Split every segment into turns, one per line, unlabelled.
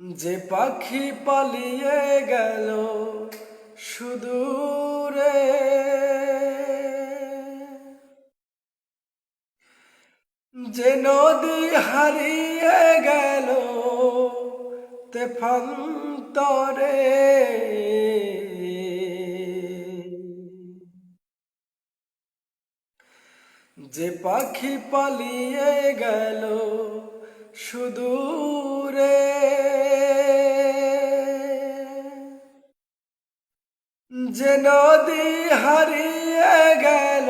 যে পাখি পালিয়ে গেল সুদূরে। যে নদী হারিয়ে গেল তেফান্তরে যে পাখি পালিয়ে গেল সুদূরে নদী হারিয়ে গেল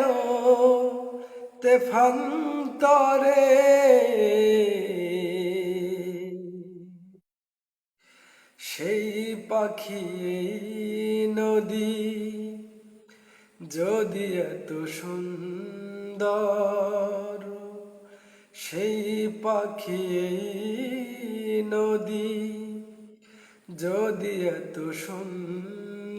তেফান্তরে সেই পাখি নদী যদি এত সুন্দর, সেই পাখি নদী যদি এত সুন্দর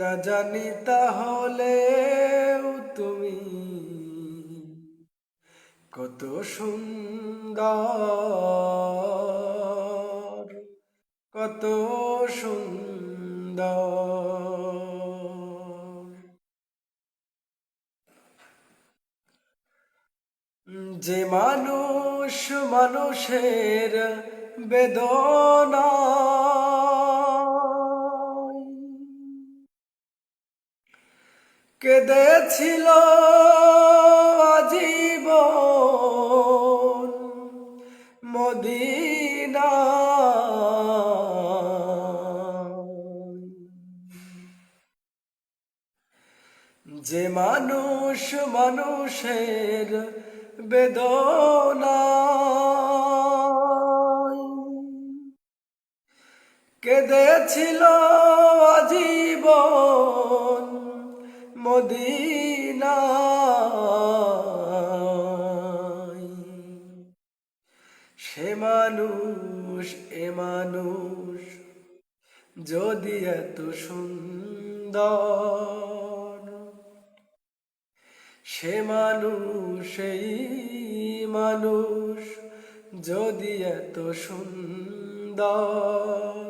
না জানি তাহলে তুমি কত সুন্দর কত সুন্দর। যে মানুষ মানুষের বেদনা কেঁদেছিল আজীবন মদিনা। যে মানুষ মানুষের বেদনা কেঁদেছিল আজীবন মদিনা সে মানুষ, এ মানুষ, যদি এত সুন্দর। সে মানুষ, এই মানুষ, যদি এত সুন্দর।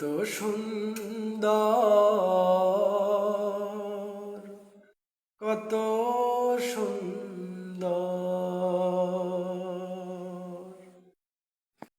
কত সুন্দর কত